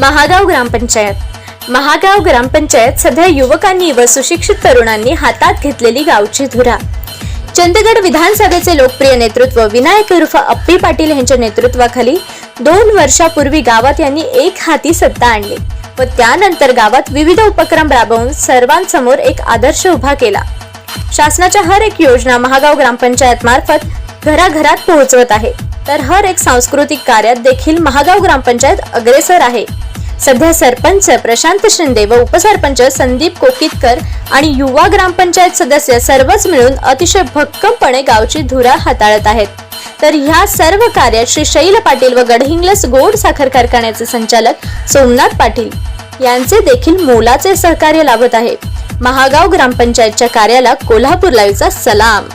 महागाव ग्रामपंचायत महागाव ग्रामपंचायत सध्या युवकांनी व सुशिक्षित तरुणांनी हातात घेतलेली गावची धुरा. चंदगड विधानसभेचे लोकप्रिय नेतृत्व विनायक उर्फ अप्पी पाटील यांच्या नेतृत्वाखाली दोन वर्षापूर्वी गावात यांनी एक हाती सत्ता आणली व त्यानंतर गावात विविध उपक्रम राबवून सर्वांसमोर एक आदर्श उभा केला. शासनाच्या हर एक योजना महागाव ग्रामपंचायत मार्फत घराघरात पोहोचवत आहे. तर हर एक सांस्कृतिक कार्यात देखील महागाव ग्रामपंचायत अग्रेसर आहे. सध्या सरपंच प्रशांत शिंदे व उपसरपंच संदीप कोकितकर आणि युवा ग्रामपंचायत सदस्य सर्वच मिळून अतिशय भक्कमपणे गावची धुरा हाताळत आहेत. तर ह्या सर्व कार्यात श्री शैल पाटील व गडहिंग्लस गोड साखर कारखान्याचे संचालक सोमनाथ पाटील यांचे देखील मोलाचे सहकार्य लाभत आहे. महागाव ग्रामपंचायतच्या कार्याला कोल्हापूर लाईव्हचा सलाम.